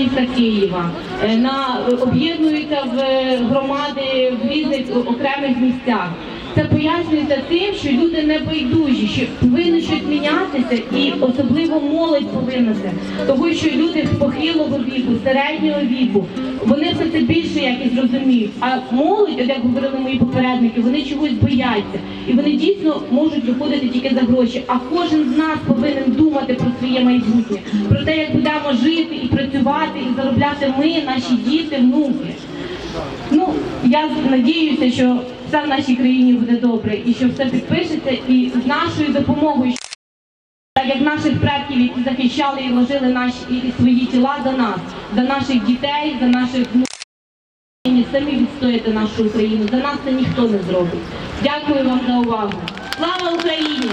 міста Києва, е, на об'єднуються в громади в різних окремих місцях. Це пояснюється тим, що люди не байдужі, що повинно мінятися, і особливо молодь повинна це. Тому що люди похилого віку, середнього віку, вони все це більше як і зрозуміють. А молодь, як говорили мої попередники, вони чогось бояться. І вони дійсно можуть виходити тільки за гроші. А кожен з нас повинен думати про своє майбутнє, про те, як будемо жити і працювати, і заробляти ми, наші діти, внуки. Ну, я надіюся, що все в нашій країні буде добре і що все підпишеться, і з нашою допомогою, як наших предків, які захищали і вложили наші і свої тіла за нас, за наших дітей, за наших внуків, самі відстояти нашу Україну. За нас це ніхто не зробить. Дякую вам за увагу. Слава Україні!